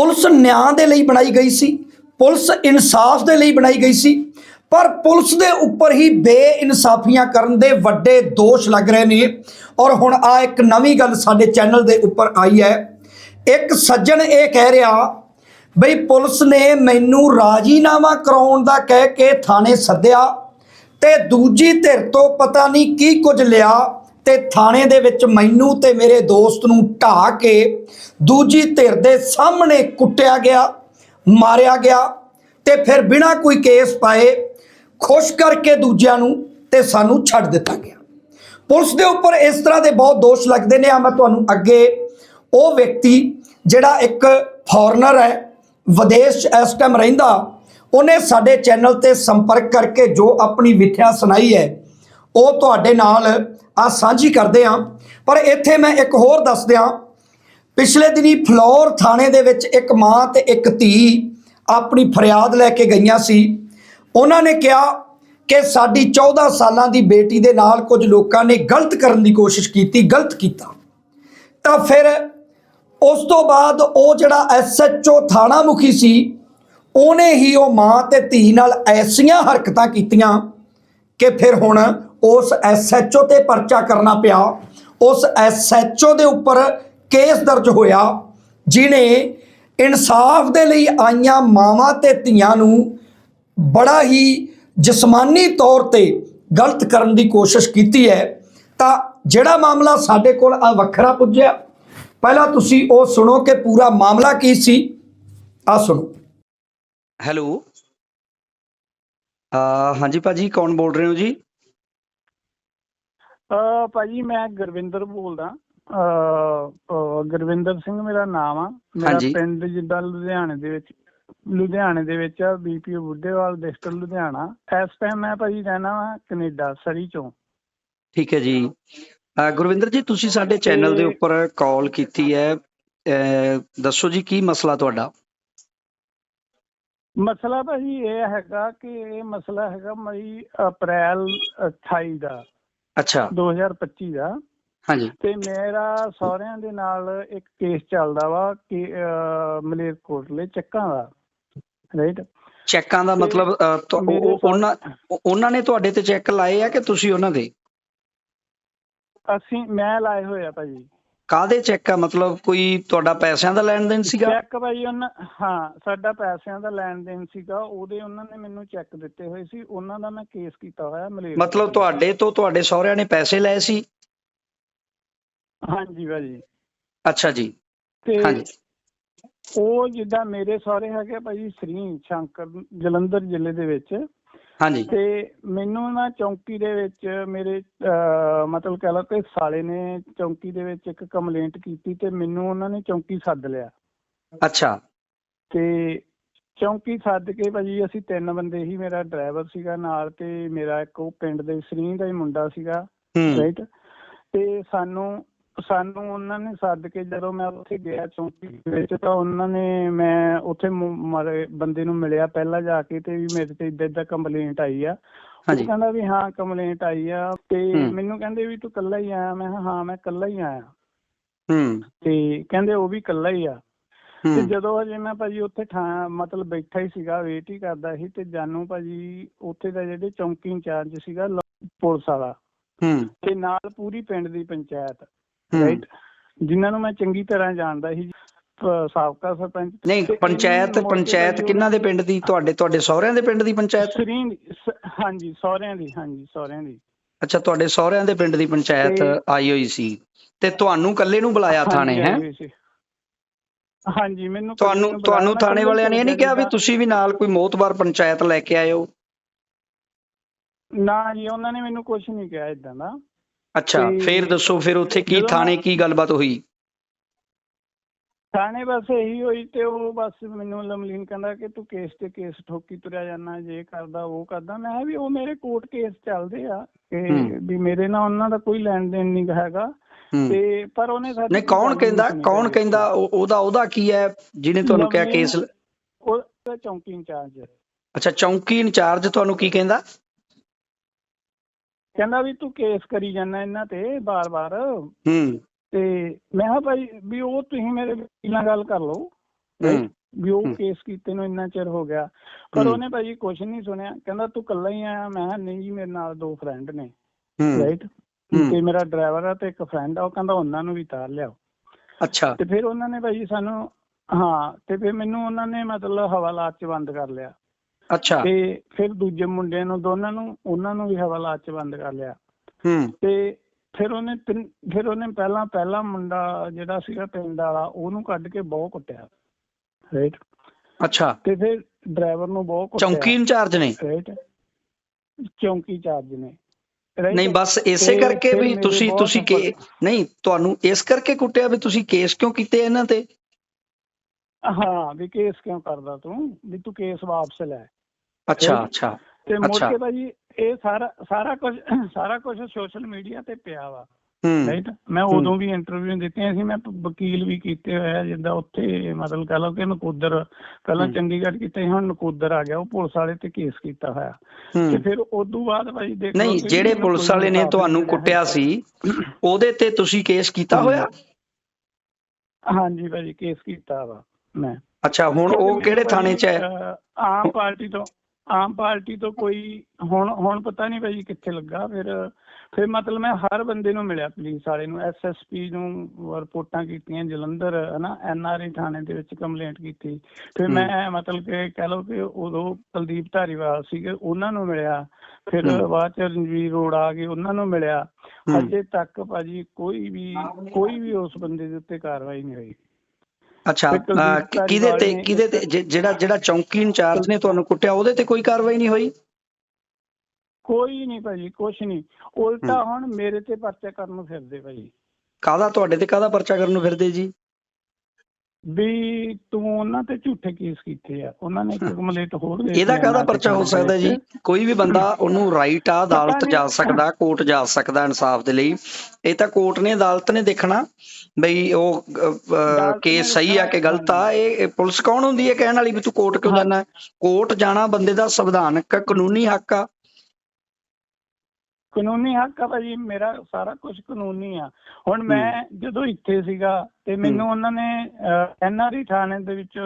Police ਨਿਆਂ ਦੇ ਲਈ ਬਣਾਈ ਗਈ ਸੀ, ਪੁਲਿਸ ਇਨਸਾਫ ਦੇ ਲਈ ਬਣਾਈ ਗਈ ਸੀ, ਪਰ ਪੁਲਿਸ ਦੇ ਉੱਪਰ ਹੀ ਬੇਇਨਸਾਫੀਆਂ ਕਰਨ ਦੇ ਵੱਡੇ ਦੋਸ਼ ਲੱਗ ਰਹੇ ਨੇ। ਔਰ ਹੁਣ ਆ ਇੱਕ ਨਵੀਂ ਗੱਲ ਸਾਡੇ ਚੈਨਲ ਦੇ ਉੱਪਰ ਆਈ ਹੈ। ਇੱਕ ਸੱਜਣ ਇਹ ਕਹਿ ਰਿਹਾ, ਬਈ ਪੁਲਿਸ ਨੇ ਮੈਨੂੰ ਰਾਜੀਨਾਮਾ ਕਰਾਉਣ ਦਾ ਕਹਿ ਕੇ ਥਾਣੇ ਸੱਦਿਆ ਤੇ ਦੂਜੀ ਧਿਰ ਤੋਂ ਪਤਾ ਨਹੀਂ ਕੀ ਕੁਝ ਲਿਆ। ਤੇ ਥਾਣੇ ਦੇ ਵਿੱਚ ਮੈਨੂੰ ਤੇ ਮੇਰੇ ਦੋਸਤ ਨੂੰ ਢਾ ਕੇ ਦੂਜੀ ਧਿਰ ਦੇ ਸਾਹਮਣੇ ਕੁੱਟਿਆ ਗਿਆ, ਮਾਰਿਆ ਗਿਆ ਤੇ ਫਿਰ ਬਿਨਾਂ ਕੋਈ ਕੇਸ ਪਾਏ ਖੁਸ਼ ਕਰਕੇ ਦੂਜਿਆਂ ਨੂੰ ਤੇ ਸਾਨੂੰ ਛੱਡ ਦਿੱਤਾ ਗਿਆ। ਪੁਲਿਸ ਦੇ ਉੱਪਰ ਇਸ ਤਰ੍ਹਾਂ ਦੇ ਬਹੁਤ ਦੋਸ਼ ਲੱਗਦੇ ਨੇ। ਆ ਮੈਂ ਤੁਹਾਨੂੰ ਅੱਗੇ ਉਹ ਵਿਅਕਤੀ ਜਿਹੜਾ ਇੱਕ ਫੋਰਨਰ ਹੈ, ਵਿਦੇਸ਼ ਇਸ ਟਾਈਮ ਰਹਿੰਦਾ, ਉਹਨੇ ਸਾਡੇ ਚੈਨਲ ਤੇ ਸੰਪਰਕ ਕਰਕੇ ਜੋ ਆਪਣੀ ਵਿਥਿਆ ਸੁਣਾਈ ਹੈ, ਉਹ ਤੁਹਾਡੇ ਨਾਲ ਆ ਸਾਂਝੀ ਕਰਦੇ ਹਾਂ ਪਰ ਇੱਥੇ ਮੈਂ ਇੱਕ ਹੋਰ ਦੱਸ ਦਿਆਂ, ਪਿਛਲੇ ਦਿਨੀ ਫਲੋਰ ਥਾਣੇ ਦੇ ਵਿੱਚ ਇੱਕ ਮਾਂ ਤੇ ਇੱਕ ਧੀ ਆਪਣੀ ਫਰਿਆਦ ਲੈ ਕੇ ਗਈਆਂ ਸੀ। ਉਹਨਾਂ ਨੇ ਕਿਹਾ ਕਿ ਸਾਡੀ 14 ਸਾਲਾਂ ਦੀ ਬੇਟੀ ਦੇ ਨਾਲ ਕੁਝ ਲੋਕਾਂ ਨੇ ਗਲਤ ਕਰਨ ਦੀ ਕੋਸ਼ਿਸ਼ ਕੀਤੀ, ਗਲਤ ਕੀਤਾ। ਤਾਂ ਫਿਰ ਉਸ ਤੋਂ ਬਾਅਦ ਉਹ ਜਿਹੜਾ ਐਸਐਚਓ ਥਾਣਾ ਮੁਖੀ ਸੀ, ਉਹਨੇ ਹੀ ਉਹ ਮਾਂ ਤੇ ਧੀ ਨਾਲ ਐਸੀਆਂ ਹਰਕਤਾਂ ਕੀਤੀਆਂ ਕਿ ਫਿਰ ਹੁਣ ਉਸ ਐਸਐਚਓ ਤੇ ਪਰਚਾ ਕਰਨਾ ਪਿਆ। ਉਸ ਐਸਐਚਓ ਦੇ ਉੱਪਰ ਕੇਸ ਦਰਜ ਹੋਇਆ, ਜਿਨੇ ਇਨਸਾਫ ਦੇ ਲਈ ਆਈਆਂ ਮਾਵਾਂ ਤੇ ਧੀਆਂ ਨੂੰ ਬੜਾ ਹੀ ਜਿਸਮਾਨੀ ਤੌਰ ਤੇ ਗਲਤ ਕਰਨ ਦੀ ਕੋਸ਼ਿਸ਼ ਕੀਤੀ ਹੈ। ਤਾਂ ਜਿਹੜਾ ਮਾਮਲਾ ਸਾਡੇ ਕੋਲ ਆ ਵੱਖਰਾ ਪੁੱਜਿਆ। ਪਹਿਲਾਂ ਤੁਸੀਂ ਉਹ ਸੁਣੋ ਕਿ ਪੂਰਾ ਮਾਮਲਾ ਕੀ ਸੀ। ਆ ਸੁਣੋ। ਹੈਲੋ। ਆ ਹਾਂਜੀ ਭਾਜੀ, ਕੌਣ ਬੋਲ ਰਹੇ ਹੋ ਜੀ? ਅ ਭਾਜੀ ਮੈਂ ਗੁਰਵਿੰਦਰ ਬੋਲਦਾ। ਅ ਗੁਰਵਿੰਦਰ ਸਿੰਘ ਮੇਰਾ ਨਾਮ ਆ। ਮੇਰਾ ਹਾਂਜੀ। ਪਿੰਡ ਜਿੱਦਾਂ ਲੁਧਿਆਣੇ ਦੇ ਵਿੱਚ ਲੁਧਿਆਣੇ ਦੇ ਵਿੱਚ ਆ ਬੀਪੀਓ ਬੁੱਢੇਵਾਲ ਡਿਸਟ੍ਰਿਕਟ ਲੁਧਿਆਣਾ। ਇਸ ਟਾਈਮ ਮੈਂ ਭਾਜੀ ਰਹਿਣਾ ਵਾ ਕੈਨੇਡਾ ਸਰੀ ਚੋਂ। ਠੀਕ ਹੈ ਜੀ। ਗੁਰਵਿੰਦਰ ਜੀ ਤੁਸੀਂ ਸਾਡੇ ਚੈਨਲ ਦੇ ਉੱਪਰ ਕਾਲ ਕੀਤੀ ਹੈ। ਦੱਸੋ ਜੀ ਕੀ ਮਸਲਾ ਤੁਹਾਡਾ? ਮਸਲਾ ਭਾਜੀ ਇਹ ਹੈਗਾ ਕਿ ਇਹ ਮਸਲਾ ਹੈਗਾ ਮਈ ਅਪ੍ਰੈਲ 28 ਦਾ। ਅੱਛਾ। 2025 ਦਾ। ਹਾਂਜੀ। ਤੇ ਮੇਰਾ ਸਹੁਰਿਆਂ ਦੇ ਨਾਲ ਇੱਕ ਕੇਸ ਚੱਲਦਾ ਵਾ ਕਿ ਮਲੇਰਕੋਟਲੇ ਚੱਕਾਂ ਦਾ। ਰਾਈਟ ਚੈੱਕਾਂ ਦਾ ਮਤਲਬ ਉਹਨਾਂ ਉਹ- ਉਹਨਾਂ ਨੇ ਤੁਹਾਡੇ ਤੇ ਚੈੱਕ ਲਾਏ ਆ ਕਿ ਤੁਸੀਂ ਉਹਨਾਂ ਦੇ? ਅਸੀਂ ਮੈਂ ਲਾਏ ਹੋਏ ਆ ਭਾਜੀ। ਕਾਦੇ ਚੈੱਕ ਆ? ਮਤਲਬ ਕੋਈ ਤੁਹਾਡਾ ਪੈਸਿਆਂ ਦਾ ਲੈਣ ਦੇਣ ਸੀਗਾ? ਚੈੱਕ ਭਾਜੀ ਉਹਨਾਂ ਹਾਂ ਸਾਡਾ ਪੈਸਿਆਂ ਦਾ ਲੈਣ ਦੇਣ ਸੀਗਾ। ਉਹਦੇ ਉਹਨਾਂ ਨੇ ਮੈਨੂੰ ਚੈੱਕ ਦਿੱਤੇ ਹੋਏ ਸੀ। ਉਹਨਾਂ ਦਾ ਮੈਂ ਕੇਸ ਕੀਤਾ ਹੋਇਆ ਮਲੇਰ ਮਤਲਬ ਤੁਹਾਡੇ ਤੋਂ ਤੁਹਾਡੇ ਸਹੁਰਿਆਂ ਨੇ ਪੈਸੇ ਲਏ ਸੀ? ਹਾਂਜੀ ਭਾਜੀ। ਅੱਛਾ ਜੀ। ਤੇ ਹਾਂਜੀ। ਉਹ ਜਿੱਦਾਂ ਮੇਰੇ ਸਹੁਰੇ ਹੈਗੇ ਭਾਜੀ ਸ੍ਰੀ ਸ਼ੰਕਰ ਜਲੰਧਰ ਜ਼ਿਲ੍ਹੇ ਦੇ ਵਿੱਚ। ਹਾਂਜੀ। ਤੇ ਮੈਨੂੰ ਨਾ ਚੌਂਕੀ ਦੇ ਵਿੱਚ ਮੇਰੇ ਅਹ, ਮਤਲਬ ਕਹਿ ਲਓ ਕਿ ਸਾਲੇ ਨੇ ਚੌਂਕੀ ਦੇ ਵਿੱਚ ਇੱਕ ਕੰਪਲੇਂਟ ਕੀਤੀ ਤੇ ਮੈਨੂੰ ਉਹਨਾਂ ਨੇ ਚੌਂਕੀ ਸੱਦ ਲਿਆ। ਅੱਛਾ। ਤੇ ਚੌਂਕੀ ਸੱਦ ਕੇ ਭਾਜੀ ਅਸੀਂ ਤਿੰਨ ਬੰਦੇ ਹੀ ਮੇਰਾ ਡਰਾਈਵਰ ਸੀਗਾ ਨਾਲ ਤੇ ਮੇਰਾ ਇੱਕ ਉਹ ਪਿੰਡ ਦੇ ਸ੍ਰੀ ਦਾ ਹੀ ਮੁੰਡਾ ਸੀਗਾ ਹੂੰ। ਰਾਈਟ ਤੇ ਸਾਨੂੰ ਸਾਨੂੰ ਉਹਨਾਂ ਨੇ ਸੱਦ ਕੇ ਜਦੋਂ ਮੈਂ ਉੱਥੇ ਗਿਆ ਚੌਂਕੀ ਦੇ ਵਿੱਚ ਤਾਂ ਉਹਨਾਂ ਨੇ ਮੈਂ ਉੱਥੇ ਮਾਰੇ ਬੰਦੇ ਨੂੰ ਮਿਲਿਆ ਪਹਿਲਾਂ ਜਾ ਕੇ ਤੇ ਵੀ ਮੇਰੇ ਤੇ ਇਦਾਂ ਇਦਾਂ ਕੰਪਲੇਂਟ ਆਈ ਆ। ਉਹ ਕਹਿੰਦਾ ਵੀ ਹਾਂ ਕੰਪਲੇਂਟ ਆਈ ਆ ਤੇ। ਮੈਨੂੰ ਕਹਿੰਦੇ ਵੀ ਤੂੰ ਇਕੱਲਾ ਹੀ ਆਇਆ ਮੈਂ ਹਾਂ ਮੈਂ ਇਕੱਲਾ ਹੀ ਆਇਆ। ਹੂੰ। ਤੇ ਕਹਿੰਦੇ ਉਹ ਵੀ ਇਕੱਲਾ ਹੀ ਆ। ਤੇ ਜਦੋਂ ਹਜੇ ਮੈਂ ਭਾਜੀ ਉੱਥੇ ਠਾ ਮਤਲਬ ਬੈਠਾ ਹੀ ਸੀਗਾ ਵੇਟ ਹੀ ਕਰਦਾ ਸੀ ਤੇ ਜਾਨੂ ਭਾਜੀ ਉੱਥੇ ਦਾ ਜਿਹੜੇ ਚੌਂਕੀ ਇੰਚਾਰਜ ਸੀਗਾ ਪੁਲਿਸ ਵਾਲਾ। ਹੂੰ। ਤੇ ਨਾਲ ਪੂਰੀ ਪਿੰਡ ਦੀ ਪੰਚਾਇਤ। ਰਾਈਟ ਜਿਨ੍ਹਾਂ ਨੂੰ ਮੈਂ ਚੰਗੀ ਤਰ੍ਹਾਂ ਜਾਣਦਾ ਸੀ ਸਾਬਕਾ ਸਰਪੰਚ ਨਹੀਂ ਪੰਚਾਇਤ ਪੰਚਾਇਤ ਕਿਹਨਾਂ ਦੇ ਪਿੰਡ ਦੀ? ਤੁਹਾਡੇ ਤੁਹਾਡੇ ਸਹੁਰਿਆਂ ਦੇ ਪਿੰਡ ਦੀ ਪੰਚਾਇਤ? ਹਾਂਜੀ ਸਹੁਰਿਆਂ ਦੀ ਹਾਂਜੀ ਸਹੁਰਿਆਂ ਦੀ। ਅੱਛਾ ਤੁਹਾਡੇ ਸਹੁਰਿਆਂ ਦੇ ਪਿੰਡ ਦੀ ਪੰਚਾਇਤ ਆਈ ਹੋਈ ਸੀ। ਤੇ ਤੁਹਾਨੂੰ ਇਕੱਲੇ ਨੂੰ ਬੁਲਾਇਆ ਥਾਣੇ ਹੈ? ਹਾਂਜੀ, ਮੈਨੂੰ ਤੁਹਾਨੂੰ ਤੁਹਾਨੂੰ ਥਾਣੇ ਵਾਲਿਆਂ ਨੇ ਇਹ ਨਹੀਂ ਕਿਹਾ ਵੀ ਤੁਸੀਂ ਵੀ ਨਾਲ ਕੋਈ ਮੋਤਬਾਰ ਪੰਚਾਇਤ ਲੈ ਕੇ ਆਇਓ? ਨਾ ਜੀ ਉਹਨਾਂ ਨੇ ਮੈਨੂੰ ਕੁਝ ਨਹੀਂ ਕਿਹਾ ਇਦਾਂ ਦਾ। ਅੱਛਾ ਤੇ ਫੇਰ ਦੱਸੋ ਫਿਰ ਉੱਥੇ ਕੀ ਜਦੋਂ ਥਾਣੇ ਕੀ ਗੱਲਬਾਤ ਹੋਈ? ਥਾਣੇ ਬਸ ਇਹੀ ਹੋਈ ਤੇ ਉਹ ਬਸ ਮੈਨੂੰ ਲਮਲੀਨ ਕਹਿੰਦਾ ਕਿ ਤੂੰ ਕੇਸ ਤੇ ਕੇਸ ਠੋਕੀ ਤੁਰਿਆ ਜਾਂਦਾ ਜੇ ਕਰਦਾ ਉਹ ਕਰਦਾ। ਮੈਂ ਕਿਹਾ ਵੀ ਉਹ ਮੇਰੇ ਕੋਰਟ ਕੇਸ ਚੱਲਦੇ ਆ ਕਿ ਹੂੰ। ਵੀ ਮੇਰੇ ਨਾਲ ਉਹਨਾਂ ਦਾ ਕੋਈ ਲੈਣ ਦੇਣ ਨਹੀਂ ਹੈਗਾ। ਹੂੰ। ਤੇ ਪਰ ਉਹਨੇ ਸਾਡੀ ਨਹੀਂ ਕੋਈ ਕੌਣ ਕਹਿੰਦਾ ਸੁਣੀ ਕੌਣ। ਕਹਿੰਦਾ ਉਹ- ਉਹਦਾ ਉਹਦਾ ਕੀ ਹੈ? ਜਿਹਨੇ ਤੁਹਾਨੂੰ ਕਿਹਾ ਕੇਸ ਉਹ ਤਾਂ ਚੌਂਕੀ ਇੰਚਾਰਜ ਅੱਛਾ ਚੌਂਕੀ ਇੰਚਾਰਜ ਤੁਹਾਨੂੰ ਕੀ ਕਹਿੰਦਾ? ਕਹਿੰਦਾ ਵੀ ਤੂੰ ਕੇਸ ਕਰੀ ਜਾਂਦਾ ਇਹਨਾਂ ਤੇ ਬਾਰ-ਬਾਰ। ਹੂੰ। ਤੇ ਮੈਂ ਕਿਹਾ ਭਾਈ ਵੀ ਉਹ ਤੁਸੀਂ ਮੇਰੇ ਵਕੀਲ ਨਾਲ ਗੱਲ ਕਰ ਲਓ। ਵੀ ਉਹ। ਕੇਸ ਕੀਤੇ ਨੂੰ ਇੰਨਾ ਚਿਰ ਹੋ ਗਿਆ। ਪਰ। ਉਹਨੇ ਭਾਜੀ ਕੁਝ ਨਹੀਂ ਸੁਣਿਆ। ਕਹਿੰਦਾ ਤੂੰ ਇਕੱਲਾ ਹੀ ਆਇਆ। ਮੈਂ ਕਿਹਾ ਨਹੀਂ ਜੀ ਮੇਰੇ ਨਾਲ ਦੋ ਫਰੈਂਡ ਨੇ। ਰਾਈਟ। ਤੇ ਮੇਰਾ ਡਰਾਈਵਰ ਆ ਤੇ ਇੱਕ ਫਰੈਂਡ ਆ। ਉਹ ਕਹਿੰਦਾ ਉਹਨਾਂ ਨੂੰ ਵੀ ਤਾਰ ਲਿਆਓ। ਅੱਛਾ। ਤੇ ਫਿਰ ਉਹਨਾਂ ਨੇ ਭਾਜੀ ਸਾਨੂੰ ਹਾਂ ਤੇ ਫਿਰ ਮੈਨੂੰ ਉਹਨਾਂ ਨੇ ਮਤਲਬ ਹਵਾਲਾਤ ਚ ਬੰਦ ਕਰ ਲਿਆ। ਅੱਛਾ। ਤੇ ਫਿਰ ਦੂਜੇ ਮੁੰਡਿਆਂ ਨੂੰ ਦੋਨਾਂ ਨੂੰ ਉਹਨਾਂ ਨੂੰ ਵੀ ਹਵਾਲਾਤ ਚ ਬੰਦ ਕਰ ਲਿਆ। ਹੂੰ। ਤੇ ਫਿਰ ਉਹਨੇ ਫਿਰ ਉਹਨੇ ਪਹਿਲਾਂ ਪਹਿਲਾ ਮੁੰਡਾ ਜਿਹੜਾ ਸੀਗਾ ਪਿੰਡ ਵਾਲਾ ਉਹਨੂੰ ਕੱਢ ਕੇ ਬਹੁਤ ਕੁੱਟਿਆ। ਰਾਈਟ ਅੱਛਾ। ਤੇ ਫਿਰ ਡਰਾਈਵਰ ਨੂੰ ਬਹੁਤ ਕੁੱਟਿਆ। ਚੌਂਕੀ ਇੰਚਾਰਜ ਨੇ? ਰਾਈਟ ਚੌਂਕੀ ਚਾਰਜ ਨੇ? ਨਹੀਂ ਬਸ ਇਸੇ ਕਰਕੇ ਵੀ ਤੁਸੀਂ ਤੁਸੀਂ ਕੇ ਨਹੀਂ ਤੁਹਾਨੂੰ ਇਸ ਕਰਕੇ ਕੁੱਟਿਆ ਵੀ ਤੁਸੀਂ ਕੇਸ ਕਿਉਂ ਕੀਤੇ ਇਹਨਾਂ ਤੇ? ਹਾਂ ਵੀ ਕੇਸ ਕਿਉਂ ਕਰਦਾ ਤੂੰ? ਵੀ ਤੂੰ ਕੇਸ ਵਾਪਸ ਲੈ। ਅੱਛਾ ਅੱਛਾ। ਤੇ ਮੁੜ। ਕੇ ਭਾਜੀ ਇਹ ਸਾਰਾ ਸਾਰਾ ਕੁਝ ਸਾਰਾ ਕੁਝ ਸੋਸ਼ਲ ਮੀਡੀਆ ਤੇ ਪਿਆ ਵਾ। ਰਾਈਟ ਮੈਂ। ਉਦੋਂ ਵੀ ਇੰਟਰਵਿਊ ਦਿੱਤੀਆਂ ਸੀ ਮੈਂ ਵਕੀਲ ਵੀ ਕੀਤੇ ਹੋਏ ਆ ਜਿੱਦਾਂ ਉੱਥੇ ਮਤਲਬ ਕਹ ਲਓ ਕਿ ਨਕੋਦਰ ਪਹਿਲਾਂ। ਚੰਡੀਗੜ੍ਹ ਕੀਤਾ ਹੁਣ ਨਕੋਦਰ ਆ ਗਿਆ ਉਹ ਪੁਲਿਸ ਵਾਲੇ ਤੇ ਕੇਸ ਕੀਤਾ ਹੋਇਆ। ਤੇ ਫਿਰ ਉਦੋਂ ਬਾਅਦ ਭਾਜੀ ਦੇਖੋ ਨਹੀਂ ਜਿਹੜੇ ਪੁਲਿਸ ਵਾਲੇ ਨੇ ਤੁਹਾਨੂੰ ਕੁੱਟਿਆ। ਸੀ ਉਹਦੇ ਤੇ ਤੁਸੀਂ ਕੇਸ ਕੀਤਾ ਹੋਇਆ? ਹਾਂਜੀ ਭਾਜੀ ਕੇਸ ਕੀਤਾ ਵਾ ਮੈਂ। ਅੱਛਾ ਹੁਣ ਉਹ ਕਿਹੜੇ ਥਾਣੇ 'ਚ ਹੈ? ਆਮ ਪਾਰਟੀ ਤੋਂ ਆਮ ਪਾਰਟੀ ਤੋਂ ਕੋਈ ਹੁਣ ਹੁਣ ਪਤਾ ਨਹੀਂ ਭਾਜੀ ਕਿੱਥੇ ਲੱਗਾ ਫਿਰ ਫਿਰ ਮਤਲਬ ਮੈਂ ਹਰ ਬੰਦੇ ਨੂੰ ਮਿਲਿਆ ਪੁਲਿਸ ਵਾਲੇ ਨੂੰ ਐਸਐਸਪੀ ਨੂੰ ਰਿਪੋਰਟਾਂ ਕੀਤੀਆਂ ਜਲੰਧਰ ਹਨਾ ਐਨਆਰਆਈ ਥਾਣੇ ਦੇ ਵਿੱਚ ਕੰਪਲੇਂਟ ਕੀਤੀ ਫਿਰ। ਮੈਂ ਮਤਲਬ ਕਿ ਕਹਿ ਲਓ ਕਿ ਉਦੋਂ ਕੁਲਦੀਪ ਧਾਰੀਵਾਲ ਸੀਗੇ ਉਹਨਾਂ ਨੂੰ ਮਿਲਿਆ ਫਿਰ। ਬਾਅਦ ਚ ਰਣਜੀਤ ਰੋਡ ਆ ਗਏ ਉਹਨਾਂ ਨੂੰ ਮਿਲਿਆ। ਅਜੇ ਤੱਕ ਭਾਜੀ ਕੋਈ ਵੀ ਕੋਈ ਵੀ ਉਸ ਬੰਦੇ ਦੇ ਉੱਤੇ ਕਾਰਵਾਈ ਨਹੀਂ ਹੋਈ ਅੱਛਾ ਕਿਹਦੇ ਤੇ ਕਿਹਦੇ ਤੇ ਜਿਹੜਾ ਜਿਹੜਾ ਚੌਂਕੀ ਇੰਚਾਰਜ ਨੇ ਤੁਹਾਨੂੰ ਕੁੱਟਿਆ ਉਹਦੇ ਤੇ ਕੋਈ ਕਾਰਵਾਈ ਨਹੀਂ ਹੋਈ? ਕੋਈ ਨਹੀਂ ਭਾਜੀ ਕੁਛ ਨਹੀਂ। ਉਲਟਾ ਹੁਣ ਮੇਰੇ ਤੇ ਪਰਚਾ ਕਰਨ ਨੂੰ ਫਿਰਦੇ ਭਾਜੀ। ਕਾਹਦਾ? ਤੁਹਾਡੇ ਤੇ ਕਾਹਦਾ ਪਰਚਾ ਕਰਨ ਨੂੰ ਫਿਰਦੇ ਜੀ? ਵੀ ਤੂੰ ਉਹਨਾਂ ਤੇ ਝੂਠੇ ਕੇਸ ਕੀਤੇ ਆ। ਉਹਨਾਂ ਨੇ ਇੱਕ ਕੰਪਲੇਂਟ ਹੋਰ ਦੇ ਇਹਦਾ ਕਾਹਦਾ ਪਰਚਾ ਹੋ ਸਕਦਾ ਜੀ। ਕੋਈ ਵੀ ਬੰਦਾ ਉਹਨੂੰ ਰਾਈਟ ਆ ਅਦਾਲਤ ਜਾ। ਸਕਦਾ ਕੋਰਟ ਜਾ ਸਕਦਾ ਇਨਸਾਫ ਦੇ ਲਈ। ਇਹ ਤਾਂ ਕੋਰਟ ਨੇ ਅਦਾਲਤ ਨੇ ਦੇਖਣਾ ਬਈ ਉਹ ਕੇਸ ਸਹੀ ਆ ਕਿ ਗਲਤ ਆ? ਇਹ ਪੁਲਿਸ ਕੌਣ ਹੁੰਦੀ ਹੈ ਕਹਿਣ ਵਾਲੀ ਵੀ ਤੂੰ ਕੋਰਟ ਕਿਉਂ। ਜਾਣਾ? ਕੋਰਟ ਜਾਣਾ ਬੰਦੇ ਦਾ ਸੰਵਿਧਾਨਕ ਕਾਨੂੰਨੀ ਹੱਕ ਆ। ਕਾਨੂੰਨੀ ਹੱਕ ਆ ਭਾਜੀ ਮੇਰਾ ਸਾਰਾ ਕੁਝ ਕਾਨੂੰਨੀ ਆ। ਹੁਣ ਮੈਂ ਜਦੋਂ ਇੱਥੇ ਸੀਗਾ ਤੇ ਮੈਨੂੰ ਉਹਨਾਂ ਨੇ ਐਨਆਰਈ ਥਾਣੇ ਦੇ ਵਿੱਚ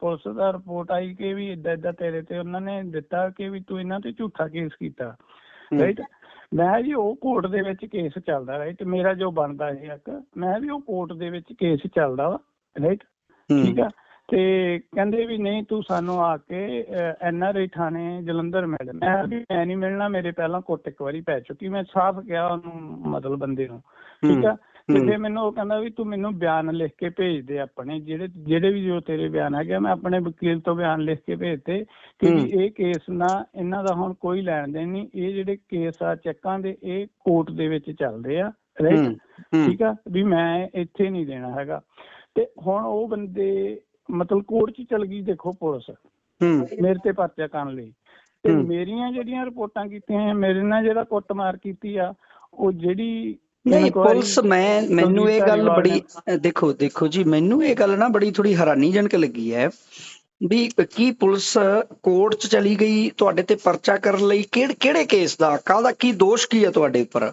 ਪੁਲਿਸ ਦਾ ਰਿਪੋਰਟ ਆਈ ਕਿ ਵੀ ਇਦਾਂ ਇਦਾਂ ਤੇਰੇ ਤੇ ਉਹਨਾਂ ਨੇ ਦਿੱਤਾ ਕਿ ਵੀ ਤੂੰ ਇਹਨਾਂ ਤੇ ਝੂਠਾ ਕੇਸ ਕੀਤਾ। ਰਾਈਟ ਮੈਂ ਜੀ ਉਹ ਕੋਰਟ ਦੇ ਵਿੱਚ ਕੇਸ ਚੱਲਦਾ ਰਾਈਟ ਮੇਰਾ ਜੋ ਬਣਦਾ ਹੈ ਹੱਕ ਮੈਂ ਵੀ ਉਹ ਕੋਰਟ ਦੇ ਵਿੱਚ ਕੇਸ ਚੱਲਦਾ ਵਾ ਰਾਈਟ। ਠੀਕ ਆ? ਤੇ ਕਹਿੰਦੇ ਵੀ ਨਹੀਂ ਤੂੰ ਸਾਨੂੰ ਆ ਕੇ ਐਨਆਰਆਈ ਥਾਣੇ ਜਲੰਧਰ ਮਿਲ। ਮੈਂ ਵੀ ਮੈਂ ਨਹੀਂ ਮਿਲਣਾ ਮੇਰੇ ਪਹਿਲਾਂ ਕੁੱਟ ਇੱਕ ਵਾਰੀ ਪੈ ਚੁੱਕੀ। ਮੈਂ ਸਾਫ਼ ਕਿਹਾ ਉਹਨੂੰ ਮਤਲਬ ਬੰਦੇ ਨੂੰ। ਠੀਕ ਆ? ਤੇ ਮੈਨੂੰ ਉਹ ਕਹਿੰਦਾ ਵੀ ਤੂੰ ਮੈਨੂੰ ਬਿਆਨ ਲਿਖ ਕੇ ਭੇਜ ਦੇ ਆਪਣੇ। ਜਿਹੜੇ ਜਿਹੜੇ ਵੀ ਜੋ ਤੇਰੇ ਬਿਆਨ ਆ, ਮੈਂ ਆਪਣੇ ਵਕੀਲ ਤੋਂ ਬਿਆਨ ਲਿਖ ਕੇ ਭੇਜਤੇ ਕਿ। ਇਹ ਕੇਸ ਨਾ ਇਹਨਾਂ ਦਾ ਹੁਣ ਕੋਈ ਲੈਣ ਦੇਣ ਨਹੀਂ। ਇਹ ਜਿਹੜੇ ਕੇਸ ਆ ਚੈੱਕਾਂ ਦੇ ਇਹ ਕੋਰਟ ਦੇ ਵਿੱਚ ਚੱਲਦੇ ਆ ਰਾਈਟ। ਠੀਕ ਆ? ਵੀ ਮੈਂ ਇੱਥੇ ਨਹੀਂ ਦੇਣਾ ਹੈਗਾ। ਤੇ ਹੁਣ ਉਹ ਬੰਦੇ ਮਤਲਬ ਕੋਰਟ 'ਚ ਚਲ ਗਈ ਦੇਖੋ ਪੁਲਿਸ। ਹੂੰ। ਮੇਰੇ ਤੇ ਪਰਚਾ ਕਰਨ ਲਈ। ਤੇ ਹੂੰ। ਮੇਰੀਆਂ ਜਿਹੜੀਆਂ ਰਿਪੋਰਟਾਂ ਕੀਤੀਆਂ ਮੇਰੇ ਨਾਲ ਜਿਹੜਾ ਕੁੱਟਮਾਰ ਕੀਤੀ ਆ ਉਹ ਜਿਹੜੀ ਨਹੀਂ ਪੁਲਿਸ ਮੈਂ ਮੈਨੂੰ ਇਹ ਗੱਲ ਬੜੀ ਦੇਖੋ ਦੇਖੋ ਜੀ ਮੈਨੂੰ ਇਹ ਗੱਲ ਨਾ ਬੜੀ ਥੋੜੀ ਹੈਰਾਨੀਜਨਕ ਲੱਗੀ ਹੈ ਵੀ ਕੀ ਪੁਲਿਸ ਕੋਰਟ 'ਚ ਚਲੀ ਗਈ ਤੁਹਾਡੇ ਤੇ ਪਰਚਾ ਕਰਨ ਲਈ? ਕਿਹੜੇ ਕਿਹੜੇ ਕੇਸ ਦਾ? ਕਾਹਦਾ ਕੀ ਦੋਸ਼ ਕੀ ਹੈ ਤੁਹਾਡੇ ਉੱਪਰ?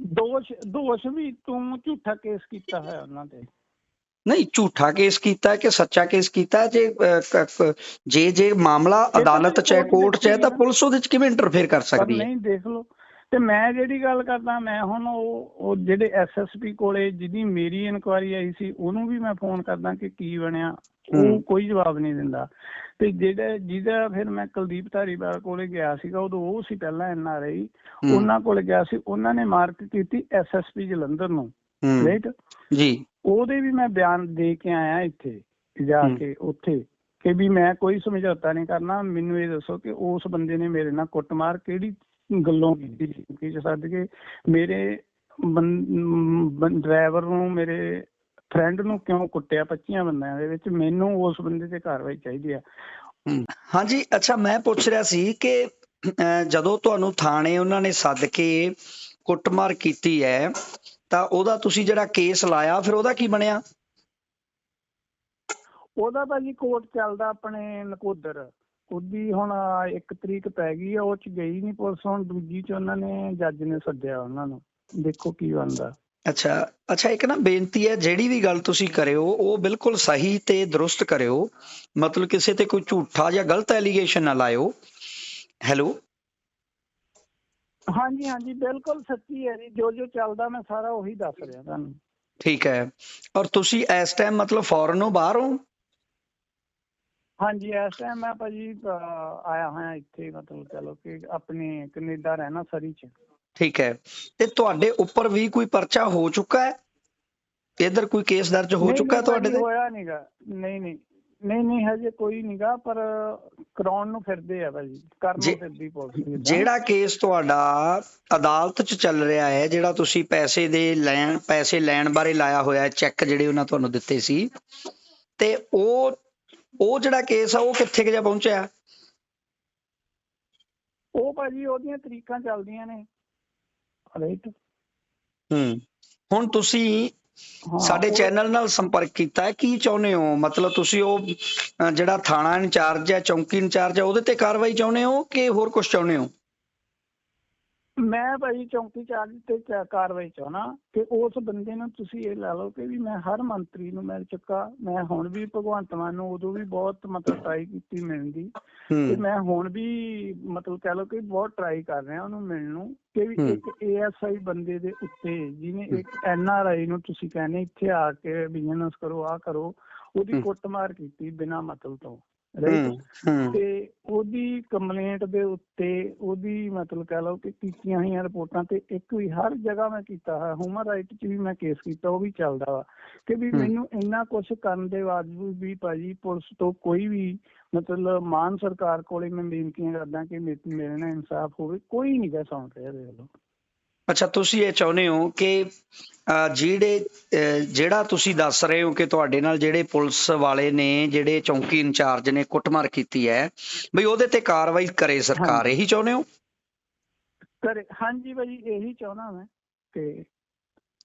ਦੋਸ਼ ਦੋਸ਼ ਵੀ ਤੂੰ ਝੂਠਾ ਕੇਸ ਕੀਤਾ ਹੋਇਆ ਉਹਨਾਂ ਤੇ। ਨਹੀਂ ਝੂਠਾ ਕੇਸ ਕੀਤਾ ਕਿ ਸੱਚਾ ਕੇਸ ਕੀਤਾ? ਜੇ ਜੇ ਜੇ ਮਾਮਲਾ ਅਦਾਲਤ 'ਚ ਹੈ ਕੋਰਟ 'ਚ ਹੈ ਤਾਂ ਪੁਲਿਸ ਉਹਦੇ 'ਚ ਕਿਵੇਂ ਇੰਟਰਫੇਅਰ ਕਰ ਸਕਦੀ ਹੈ? ਨਹੀਂ ਦੇਖ ਲਓ। ਤੇ ਮੈਂ ਜਿਹੜੀ ਗੱਲ ਕਰਦਾ ਮੈਂ ਹੁਣ ਉਹ ਉਹ ਜਿਹੜੇ ਐਸਐਸਪੀ ਕੋਲੇ ਜਿਹਦੀ ਮੇਰੀ ਇਨਕੁਆਰੀ ਆਈ ਸੀ ਉਹਨੂੰ ਵੀ ਮੈਂ ਫੋਨ ਕਰਦਾ ਕਿ ਕੀ ਬਣਿਆ। ਉਹ। ਕੋਈ ਜਵਾਬ ਨਹੀਂ ਦਿੰਦਾ। ਤੇ ਜਿਹੜਾ ਜਿਹਦਾ ਫਿਰ ਮੈਂ ਕੁਲਦੀਪ ਧਾਰੀਵਾਲ ਕੋਲੇ ਗਿਆ ਸੀਗਾ ਉਦੋਂ ਉਹ ਸੀ ਪਹਿਲਾਂ ਐਨਆਰਆਈ ਉਹਨਾਂ ਕੋਲ ਗਿਆ ਸੀ ਉਹਨਾਂ ਨੇ ਮਾਰਕ ਕੀਤੀ ਐਸਐਸਪੀ ਜਲੰਧਰ ਨੂੰ। ਰਾਈਟ ਜੀ। ਉਹਦੇ ਵੀ ਮੈਂ ਬਿਆਨ ਦੇ ਕੇ ਆਇਆ ਇੱਥੇ ਜਾ। ਕੇ ਉੱਥੇ ਕਿ ਵੀ ਮੈਂ ਕੋਈ ਸਮਝੌਤਾ ਨਹੀਂ ਕਰਨਾ ਮੈਨੂੰ ਇਹ ਦੱਸੋ ਕਿ ਉਸ ਬੰਦੇ ਨੇ ਮੇਰੇ ਨਾਲ ਕੁੱਟਮਾਰ ਕਿਹੜੀ ਗੱਲੋਂ ਕੀਤੀ ਕਿ ਸੱਦ ਕੇ ਮੇਰੇ ਡਰਾਈਵਰ ਨੂੰ ਮੇਰੇ ਫਰੈਂਡ ਨੂੰ ਕਿਉਂ ਕੁੱਟਿਆ 25 ਬੰਦਿਆਂ ਦੇ ਵਿੱਚ ਮੈਨੂੰ ਉਸ ਬੰਦੇ ਤੇ ਕਾਰਵਾਈ ਚਾਹੀਦੀ ਆ ਹਾਂਜੀ ਅੱਛਾ ਮੈਂ ਪੁੱਛ ਰਿਹਾ ਸੀ ਕਿ ਜਦੋਂ ਤੁਹਾਨੂੰ ਥਾਣੇ ਉਹਨਾਂ ਨੇ ਸੱਦ ਕੇ ਕੁੱਟਮਾਰ ਕੀਤੀ ਹੈ ਤਾਂ ਉਹਦਾ ਤੁਸੀਂ ਜਿਹੜਾ ਕੇਸ ਲਾਇਆ ਫਿਰ ਉਹਦਾ ਕੀ ਬਣਿਆ? ਉਹਦਾ ਭਾਜੀ ਕੋਰਟ ਚੱਲਦਾ ਆਪਣੇ ਨਕੋਦਰ। ਉਹਦੀ ਹੁਣ ਇੱਕ ਤਰੀਕ ਪੈ ਗਈ ਆ ਉਹ ਚ ਗਈ ਨਹੀਂ ਪੁਲਿਸ ਹੁਣ ਦੂਜੀ ਚ ਉਹਨਾਂ ਨੇ ਜੱਜ ਨੇ ਸੱਦਿਆ ਉਹਨਾਂ ਨੂੰ। ਦੇਖੋ ਕੀ ਬਣਦਾ। ਅੱਛਾ ਅੱਛਾ ਇੱਕ ਨਾ ਬੇਨਤੀ ਹੈ ਜਿਹੜੀ ਵੀ ਗੱਲ ਤੁਸੀਂ ਕਰਿਓ ਉਹ ਬਿਲਕੁਲ ਸਹੀ ਤੇ ਦਰੁਸਤ ਕਰਿਓ। ਮਤਲਬ ਕਿਸੇ ਤੇ ਕੋਈ ਝੂਠਾ ਜਾਂ ਗਲਤ ਐਲੀਗੇਸ਼ਨ ਨਾ ਲਾਇਓ। ਹੈਲੋ ਹਾਂਜੀ ਹਾਂਜੀ ਬਿਲਕੁਲ ਸੱਚੀ ਹੈ ਜੀ ਜੋ ਜੋ ਚੱਲਦਾ ਮੈਂ ਸਾਰਾ ਉਹੀ ਦੱਸ ਰਿਹਾ ਤੁਹਾਨੂੰ। ਠੀਕ ਹੈ। ਔਰ ਤੁਸੀਂ ਇਸ ਟਾਈਮ ਮਤਲਬ ਫੋਰਨੋਂ ਬਾਹਰ ਹੋ? ਹਾਂਜੀ ਇਸ ਟਾਈਮ ਮੈਂ ਭਾਜੀ ਆਇਆ ਹੋਇਆ ਇੱਥੇ ਮਤਲਬ ਚਲੋ ਕਿ ਆਪਣੇ ਕੈਨੇਡਾ ਰਹਿਣਾ ਸਰੀ ਚ। ਠੀਕ ਹੈ। ਤੇ ਤੁਹਾਡੇ ਉੱਪਰ ਵੀ ਕੋਈ ਪਰਚਾ ਹੋ ਚੁੱਕਾ ਹੈ? ਇਧਰ ਕੋਈ ਕੇਸ ਦਰਜ ਹੋ ਚੁੱਕਾ ਤੁਹਾਡੇ ਤੇ? ਹੋਇਆ ਨਹੀਂਗਾ ਨਹੀਂ ਨਹੀਂ। ਨਹੀਂ ਨਹੀਂ ਹਜੇ ਕੋਈ ਨਹੀਂਗਾ ਪਰ ਕਰਾਉਣ ਨੂੰ ਫਿਰਦੇ ਆ ਭਾਜੀ। ਕਰਨ ਨੂੰ ਫਿਰਦੀ ਪੁਲਿਸ। ਜਿਹੜਾ ਕੇਸ ਤੁਹਾਡਾ ਅਦਾਲਤ 'ਚ ਚੱਲ ਰਿਹਾ ਹੈ ਜਿਹੜਾ ਤੁਸੀਂ ਪੈਸੇ ਦੇ ਲੈਣ ਪੈਸੇ ਲੈਣ ਬਾਰੇ ਲਾਇਆ ਹੋਇਆ ਹੈ ਚੈੱਕ ਜਿਹੜੇ ਉਹਨਾਂ ਤੁਹਾਨੂੰ ਦਿੱਤੇ ਸੀ ਤੇ ਉਹ ਉਹ ਜਿਹੜਾ ਕੇਸ ਆ ਉਹ ਕਿੱਥੇ ਕੁ ਜਾ ਪਹੁੰਚਿਆ? ਉਹ ਭਾਜੀ ਉਹਦੀਆਂ ਤਰੀਕਾਂ ਚੱਲਦੀਆਂ ਨੇ। ਰਾਈਟ ਹੂੰ। ਹੁਣ ਤੁਸੀਂ ਸਾਡੇ ਚੈਨਲ ਨਾਲ ਸੰਪਰਕ ਕੀਤਾ ਹੈ, ਕੀ ਚਾਹੁੰਦੇ ਹੋ? ਮਤਲਬ ਤੁਸੀਂ ਉਹ ਜਿਹੜਾ ਥਾਣਾ ਇੰਚਾਰਜ ਹੈ, ਚੌਂਕੀ ਇੰਚਾਰਜ ਹੈ, ਉਹਦੇ ਤੇ ਕਾਰਵਾਈ ਚਾਹੁੰਦੇ ਹੋ ਕਿ ਹੋਰ ਕੁਝ ਚਾਹੁੰਦੇ ਹੋ? ਮੈਂ ਭਾਜੀ ਚੌਂਕੀ ਚਾਰਜ ਤੇ ਕਾ- ਕਾਰਵਾਈ ਚਾਹਣਾ ਕਿ ਉਸ ਬੰਦੇ ਨੂੰ ਤੁਸੀਂ ਇਹ ਲਾ ਲਓ ਕਿ ਵੀ ਮੈਂ ਹਰ ਮੰਤਰੀ ਨੂੰ ਮਿਲ ਚੁੱਕਾ ਮੈਂ ਹੁਣ ਵੀ ਭਗਵੰਤ ਮਾਨ ਨੂੰ ਉਦੋਂ ਵੀ ਬਹੁਤ ਮਤਲਬ ਟਰਾਈ ਕੀਤੀ ਮਿਲਣ ਦੀ ਤੇ ਹੂੰ ਮੈਂ ਹੁਣ ਵੀ ਮਤਲਬ ਕਹ ਲਓ ਕਿ ਬਹੁਤ ਟਰਾਈ ਕਰ ਰਿਹਾ ਉਹਨੂੰ ਮਿਲਣ ਨੂੰ ਕਿ ਵੀ ਹੂੰ। ਇੱਕ ਏਐਸਆਈ ਬੰਦੇ ਦੇ ਉੱਤੇ ਜਿਹਨੇ ਇੱਕ ਐਨਆਰਆਈ ਨੂੰ ਤੁਸੀਂ ਕਹਿੰਦੇ ਇੱਥੇ ਆ ਕੇ ਬਿਜ਼ਨਸ ਕਰੋ ਆ ਕਰੋ ਉਹਦੀ ਹੂੰ। ਕੁੱਟਮਾਰ ਕੀਤੀ ਬਿਨਾਂ ਮਤਲਬ ਤੋਂ ਤੇ ਉਹਦੀ ਕੰਪਲੇਂਟ ਦੇ ਉੱਤੇ ਉਹਦੀ ਮਤਲਬ ਕਹ ਲਓ ਕਿ ਕੀਤੀਆਂ ਹੋਈਆਂ ਰਿਪੋਰਟਾਂ ਤੇ ਇੱਕ ਵੀ ਹਰ ਜਗ੍ਹਾ ਮੈਂ ਕੀਤਾ ਹੈ ਹਿਊਮਨ ਰਾਈਟ 'ਚ ਵੀ ਮੈਂ ਕੇਸ ਕੀਤਾ ਉਹ ਵੀ ਚੱਲਦਾ ਵਾ। ਕਿ ਵੀ। ਮੈਨੂੰ ਇੰਨਾ ਕੁਝ ਕਰਨ ਦੇ ਬਾਵਜੂਦ ਵੀ ਭਾਜੀ ਪੁਲਿਸ ਤੋਂ ਕੋਈ ਵੀ ਮਤਲਬ ਮਾਨ ਸਰਕਾਰ ਕੋਲੇ ਮੈਂ ਬੇਨਤੀਆਂ ਕਰਦਾ ਕਿ ਮੇਰੇ ਨਾਲ ਇਨਸਾਫ ਹੋਵੇ ਕੋਈ ਨਹੀਂ ਕਹਿ ਸੁਣ ਰਿਹਾ ਦੇਖ ਲਓ ਅੱਛਾ ਤੁਸੀਂ ਇਹ ਚਾਹੁੰਦੇ ਹੋ ਕਿ ਜਿਹੜੇ ਜਿਹੜਾ ਤੁਸੀਂ ਦੱਸ ਰਹੇ ਹੋ ਕਿ ਤੁਹਾਡੇ ਨਾਲ ਜਿਹੜੇ ਪੁਲਿਸ ਵਾਲੇ ਨੇ ਜਿਹੜੇ ਚੌਂਕੀ ਇੰਚਾਰਜ ਨੇ ਕੁੱਟਮਾਰ ਕੀਤੀ ਹੈ ਬਈ ਉਹਦੇ ਤੇ ਕਾਰਵਾਈ ਕਰੇ ਸਰਕਾਰ। ਇਹੀ ਚਾਹੁੰਦੇ ਹੋ ਕਰੇ ਹਾਂਜੀ ਭਾਜੀ ਇਹੀ ਚਾਹੁੰਦਾ ਮੈਂ ਕਿ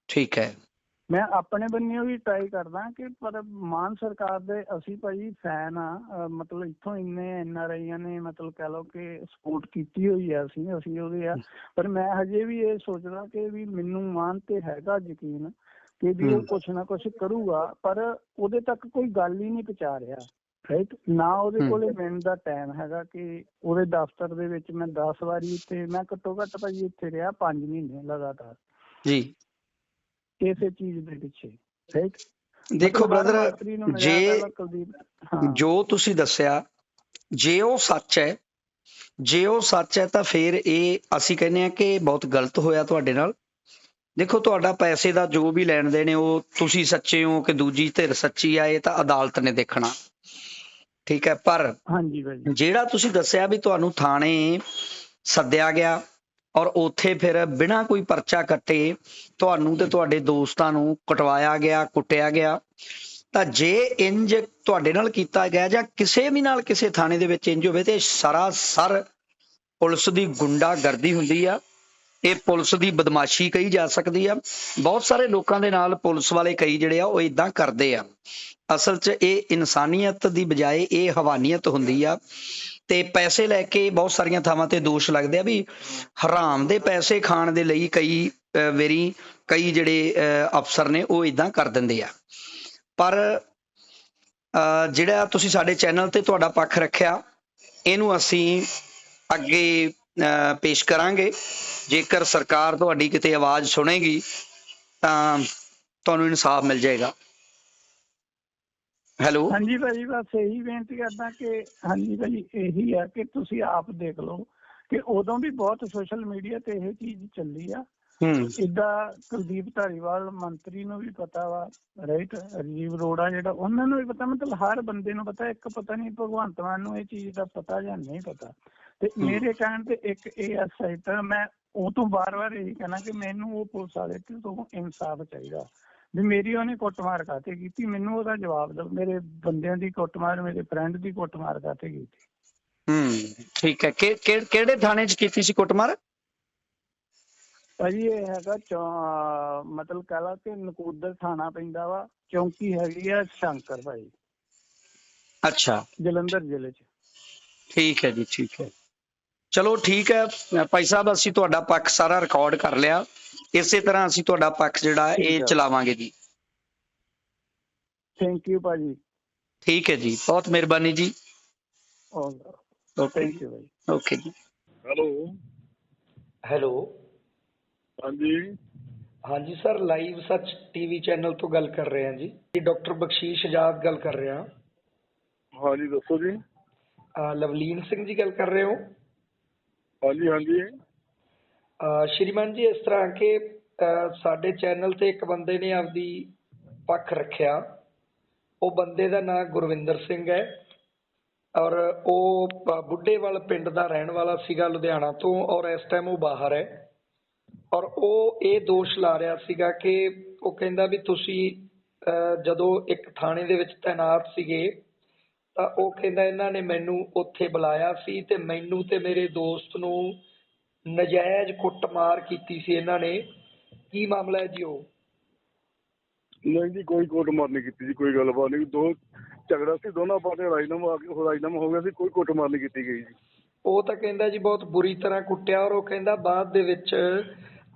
ਠੀਕ ਹੈ ਮੈਂ ਆਪਣੇ ਬੰਨਿਓ ਵੀ ਟਰਾਈ ਕਰਦਾ ਕਿ ਪਰ ਮਾਨ ਸਰਕਾਰ ਦੇ ਅਸੀਂ ਭਾਈ ਫੈਨ ਆ ਮਤਲਬ ਇੱਥੋਂ ਇੰਨੇ ਐਨਆਰਆਈਆਂ ਨੇ ਮਤਲਬ ਕਹਿ ਲਓ ਕਿ ਸਪੋਰਟ ਕੀਤੀ ਹੋਈ ਆ ਅਸੀਂ ਅਸੀਂ ਉਹਦੇ ਆ ਪਰ ਮੈਂ ਹਜੇ ਵੀ ਇਹ ਸੋਚਦਾ ਕਿ ਵੀ ਮੈਨੂੰ ਮਾਨ ਤੇ ਹੈਗਾ ਯਕੀਨ ਕਿ ਵੀ ਉਹ। ਕੁਛ ਨਾ ਕੁਛ ਕਰੂਗਾ ਪਰ ਉਹਦੇ ਤੱਕ ਕੋਈ ਗੱਲ ਹੀ ਨਹੀਂ ਪਹੁੰਚਾ ਰਿਹਾ ਰਾਈਟ ਨਾ ਉਹਦੇ। ਕੋਲੇ ਮਿਲਣ ਦਾ ਟਾਈਮ ਹੈਗਾ ਕਿ ਉਹਦੇ ਦਫ਼ਤਰ ਦੇ ਵਿੱਚ ਮੈਂ 10 ਵਾਰੀ ਤੇ ਮੈਂ ਘੱਟੋ ਘੱਟ ਭਾਜੀ ਇੱਥੇ ਰਿਹਾ 5 ਮਹੀਨੇ ਲਗਾਤਾਰ ਜੀ ਇਸੇ ਚੀਜ਼ ਦੇ ਪਿੱਛੇ ਰਾਈਟ ਦੇਖੋ ਬ੍ਰਦਰ ਜੇ ਜੋ ਤੁਸੀਂ ਦੱਸਿਆ ਜੇ ਉਹ ਸੱਚ ਹੈ ਜੇ ਉਹ ਸੱਚ ਹੈ ਤਾਂ ਫਿਰ ਇਹ ਅਸੀਂ ਕਹਿੰਦੇ ਆ ਕਿ ਬਹੁਤ ਗਲਤ ਹੋਇਆ ਤੁਹਾਡੇ ਨਾਲ। ਦੇਖੋ ਤੁਹਾਡਾ ਪੈਸੇ ਦਾ ਜੋ ਵੀ ਲੈਣ ਦੇਣ ਉਹ ਤੁਸੀਂ ਸੱਚੇ ਹੋ ਕਿ ਦੂਜੀ ਧਿਰ ਸੱਚੀ ਆ ਇਹ ਤਾਂ ਅਦਾਲਤ ਨੇ ਦੇਖਣਾ। ਠੀਕ ਹੈ ਪਰ ਹਾਂਜੀ ਭਾਜੀ। ਜਿਹੜਾ ਤੁਸੀਂ ਦੱਸਿਆ ਵੀ ਤੁਹਾਨੂੰ ਥਾਣੇ ਸੱਦਿਆ ਗਿਆ ਔਰ ਉੱਥੇ ਫਿਰ ਬਿਨਾਂ ਕੋਈ ਪਰਚਾ ਕੱਟੇ ਤੁਹਾਨੂੰ ਤੇ ਤੁਹਾਡੇ ਦੋਸਤਾਂ ਨੂੰ ਕਟਵਾਇਆ ਗਿਆ, ਕੁੱਟਿਆ ਗਿਆ। ਤਾਂ ਜੇ ਇੰਜ ਤੁਹਾਡੇ ਨਾਲ ਕੀਤਾ ਗਿਆ ਜਾਂ ਕਿਸੇ ਵੀ ਨਾਲ ਕਿਸੇ ਥਾਣੇ ਦੇ ਵਿੱਚ ਇੰਜ ਹੋਵੇ ਤੇ ਸਰਾਸਰ ਪੁਲਿਸ ਦੀ ਗੁੰਡਾਗਰਦੀ ਹੁੰਦੀ ਆ। ਇਹ ਪੁਲਿਸ ਦੀ ਬਦਮਾਸ਼ੀ ਕਹੀ ਜਾ ਸਕਦੀ ਆ। ਬਹੁਤ ਸਾਰੇ ਲੋਕਾਂ ਦੇ ਨਾਲ ਪੁਲਿਸ ਵਾਲੇ ਕਈ ਜਿਹੜੇ ਆ ਉਹ ਇਦਾਂ ਕਰਦੇ ਆ। ਅਸਲ 'ਚ ਇਹ ਇਨਸਾਨੀਅਤ ਦੀ ਬਜਾਏ ਇਹ ਹਵਾਨੀਅਤ ਹੁੰਦੀ ਆ ਤੇ ਪੈਸੇ ਲੈ ਕੇ ਬਹੁਤ ਸਾਰੀਆਂ ਥਾਵਾਂ ਤੇ ਦੋਸ਼ ਲੱਗਦੇ ਆ ਵੀ ਹਰਾਮ ਦੇ ਪੈਸੇ ਖਾਣ ਦੇ ਲਈ ਕਈ ਵੇਰੀ ਕਈ ਜਿਹੜੇ ਅਫਸਰ ਨੇ ਉਹ ਇਦਾਂ ਕਰ ਦਿੰਦੇ ਆ। ਪਰ ਜਿਹੜਾ ਤੁਸੀਂ ਸਾਡੇ ਚੈਨਲ ਤੇ ਤੁਹਾਡਾ ਪੱਖ ਰੱਖਿਆ, ਇਹਨੂੰ ਅਸੀਂ ਅੱਗੇ ਪੇਸ਼ ਕਰਾਂਗੇ। ਜੇਕਰ ਸਰਕਾਰ ਤੁਹਾਡੀ ਕਿਤੇ ਆਵਾਜ਼ ਸੁਣੇਗੀ, ਤਾਂ ਤੁਹਾਨੂੰ ਇਨਸਾਫ ਮਿਲ ਜਾਏਗਾ। ਹੈਲੋ। ਹਾਂਜੀ ਭਾਜੀ ਬਸ ਇਹੀ ਬੇਨਤੀ ਕਰਦਾ ਕਿ ਹਾਂਜੀ ਭਾਜੀ ਇਹੀ ਆ ਕਿ ਤੁਸੀਂ ਆਪ ਦੇਖ ਲਓ ਕਿ ਉਦੋਂ ਵੀ ਬਹੁਤ ਸੋਸ਼ਲ ਮੀਡੀਆ ਤੇ ਇਹ ਚੀਜ਼ ਚੱਲੀ ਆ। ਹੂੰ। ਇਦਾਂ ਕੁਲਦੀਪ ਧਾਰੀਵਾਲ ਮੰਤਰੀ ਨੂੰ ਵੀ ਪਤਾ ਵਾ ਰਾਈਟ ਰਾਜੀਵ ਰੋੜਾ ਜਿਹੜਾ ਉਹਨਾਂ ਨੂੰ ਵੀ ਪਤਾ ਮਤਲਬ ਹਰ ਬੰਦੇ ਨੂੰ ਪਤਾ ਇੱਕ ਪਤਾ ਨਹੀਂ ਭਗਵੰਤ ਮਾਨ ਨੂੰ ਇਹ ਚੀਜ਼ ਦਾ ਪਤਾ ਜਾਂ ਨਹੀਂ ਪਤਾ। ਤੇ। ਮੇਰੇ ਕਹਿਣ ਤੇ ਇੱਕ ਇਹ ਤਾਂ ਮੈਂ ਉਹ ਤੋਂ ਬਾਰ-ਬਾਰ ਇਹੀ ਕਹਿਣਾ ਕਿ ਮੈਨੂੰ ਉਹ ਪੁਲਿਸ ਵਾਲੇ ਤੋਂ ਇਨਸਾਫ ਚਾਹੀਦਾ। ਵੀ ਮੇਰੀ ਉਹਨੇ ਕੁੱਟਮਾਰ ਕਾਤੇ ਕੀਤੀ? ਮੈਨੂੰ ਉਹਦਾ ਜਵਾਬ ਦਿਓ। ਮੇਰੇ ਬੰਦਿਆਂ ਦੀ ਕੁੱਟਮਾਰ ਮੇਰੇ ਫਰੈਂਡ ਦੀ ਕੁੱਟਮਾਰ ਕਾਤੇ ਕੀਤੀ? ਹੂੰ ਠੀਕ ਹੈ। ਕਿਹੜੇ ਥਾਣੇ 'ਚ ਕੀਤੀ ਸੀ ਕੁੱਟਮਾਰ? ਭਾਜੀ ਇਹ ਹੈਗਾ ਮਤਲਬ ਕਹ ਲਾ ਕਿ ਨਕੂਦਰ ਥਾਣਾ ਪੈਂਦਾ ਵਾ। ਚੌਂਕੀ ਹੈਗੀ ਆ ਸ਼ੰਕਰ ਭਾਈ ਅੱਛਾ। ਜਲੰਧਰ ਜ਼ਿਲ੍ਹੇ 'ਚ। ਠੀਕ ਹੈ ਜੀ ਠੀਕ ਹੈ। ਚਲੋ ਠੀਕ ਹੈ। ਭਾਈ ਸਾਹਿਬ ਅਸੀਂ ਤੁਹਾਡਾ ਪੱਖ ਸਾਰਾ ਰਿਕਾਰਡ ਕਰ ਲਿਆ। ਇਸੇ ਤਰ੍ਹਾਂ ਅਸੀਂ ਤੁਹਾਡਾ ਪੱਖ ਜਿਹੜਾ ਇਹ। ਚਲਾਵਾਂਗੇ ਜੀ। ਥੈਂਕ ਯੂ ਭਾਜੀ। ਠੀਕ ਹੈ ਜੀ ਬਹੁਤ ਮਿਹਰਬਾਨੀ ਜੀ। ਓਕੇ ਓਕੇ ਥੈਂਕ ਯੂ ਭਾਈ ਓਕੇ ਜੀ। ਹੈਲੋ। ਹੈਲੋ। ਹਾਂਜੀ। ਹਾਂਜੀ sir live Sach TV channel ਤੋਂ ਗੱਲ ਕਰ ਰਹੇ ਹਾਂ ਜੀ। ਜੀ ਡਾਕਟਰ ਬਖਸ਼ੀਸ਼ ਆਜ਼ਾਦ ਗੱਲ ਕਰ ਰਿਹਾ। ਹਾਂਜੀ ਦੱਸੋ ਜੀ। ਲਵਲੀਨ ਸਿੰਘ ਜੀ ਗੱਲ ਕਰ ਰਹੇ ਹੋ? ਹਾਂਜੀ ਹਾਂਜੀ। ਸ਼੍ਰੀਮਾਨ ਜੀ, ਇਸ ਤਰ੍ਹਾਂ ਕਿ ਸਾਡੇ ਚੈਨਲ ਤੇ ਇੱਕ ਬੰਦੇ ਨੇ ਆਪਦੀ ਪੱਖ ਰੱਖਿਆ। ਉਹ ਬੰਦੇ ਦਾ ਨਾਮ ਗੁਰਵਿੰਦਰ ਸਿੰਘ ਹੈ ਔਰ ਉਹ ਬ- ਬੁੱਢੇਵਾਲ ਪਿੰਡ ਦਾ ਰਹਿਣ ਵਾਲਾ ਸੀਗਾ ਲੁਧਿਆਣਾ ਤੋਂ ਔਰ ਇਸ ਟਾਈਮ ਉਹ ਬਾਹਰ ਹੈ। ਔਰ ਉਹ ਇਹ ਦੋਸ਼ ਲਾ ਰਿਹਾ ਸੀਗਾ ਕਿ ਉਹ ਕਹਿੰਦਾ ਵੀ ਤੁਸੀਂ ਜਦੋਂ ਇੱਕ ਥਾਣੇ ਦੇ ਵਿੱਚ ਤਾਇਨਾਤ ਸੀਗੇ ਤਾਂ ਉਹ ਕਹਿੰਦਾ ਇਹਨਾਂ ਨੇ ਮੈਨੂੰ ਉੱਥੇ ਬੁਲਾਇਆ ਸੀ ਤੇ ਮੈਨੂੰ ਤੇ ਮੇਰੇ ਦੋਸਤ ਨੂੰ ਨਜਾਇਜ਼ ਕੁੱਟਮਾਰ ਕੀਤੀ ਸੀ ਇਹਨਾਂ ਨੇ। ਕੀ ਮਾਮਲਾ ਹੈ ਜੀ ਉਹ? ਨਹੀਂ ਜੀ ਕੋਈ ਕੁੱਟਮਾਰ ਨਹੀਂ ਕੀਤੀ ਜੀ ਕੋਈ ਗੱਲਬਾਤ ਨਹੀਂ। ਦੋ ਝਗੜਾ ਸੀ ਦੋਨਾਂ ਪਾਸੇ ਰਾਜਨਾਮਾ ਆ ਕੇ ਰਾਜਨਾਮਾ ਹੋ ਗਿਆ ਸੀ ਕੋਈ ਕੁੱਟਮਾਰ ਨਹੀਂ ਕੀਤੀ ਗਈ ਜੀ। ਉਹ ਤਾਂ ਕਹਿੰਦਾ ਜੀ ਬਹੁਤ ਬੁਰੀ ਤਰ੍ਹਾਂ ਕੁੱਟਿਆ ਔਰ ਉਹ ਕਹਿੰਦਾ ਬਾਅਦ ਦੇ ਵਿੱਚ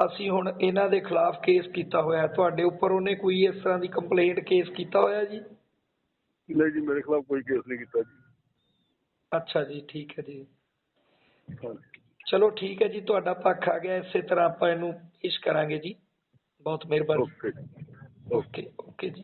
ਅਸੀਂ ਹੁਣ ਇਹਨਾਂ ਦੇ ਖਿਲਾਫ ਕੇਸ ਕੀਤਾ ਹੋਇਆ। ਤੁਹਾਡੇ ਉੱਪਰ ਉਹਨੇ ਕੋਈ ਇਸ ਤਰ੍ਹਾਂ ਦੀ ਕੰਪਲੇਂਟ ਕੇਸ ਕੀਤਾ ਹੋਇਆ ਜੀ? ਨਹੀਂ ਜੀ ਮੇਰੇ ਖਿਲਾਫ ਕੋਈ ਕੇਸ ਨਹੀਂ ਕੀਤਾ ਜੀ। ਅੱਛਾ ਜੀ ਠੀਕ ਹੈ ਜੀ। ਹਾਂਜੀ। ਚਲੋ ਠੀਕ ਹੈ ਜੀ ਤੁਹਾਡਾ ਪੱਖ ਆ ਗਿਆ ਇਸੇ ਤਰ੍ਹਾਂ ਆਪਾਂ ਇਹਨੂੰ ਪੇਸ਼ ਕਰਾਂਗੇ ਜੀ। ਬਹੁਤ ਮਿਹਰਬਾਨੀ। ਓਕੇ ਓਕੇ ਜੀ।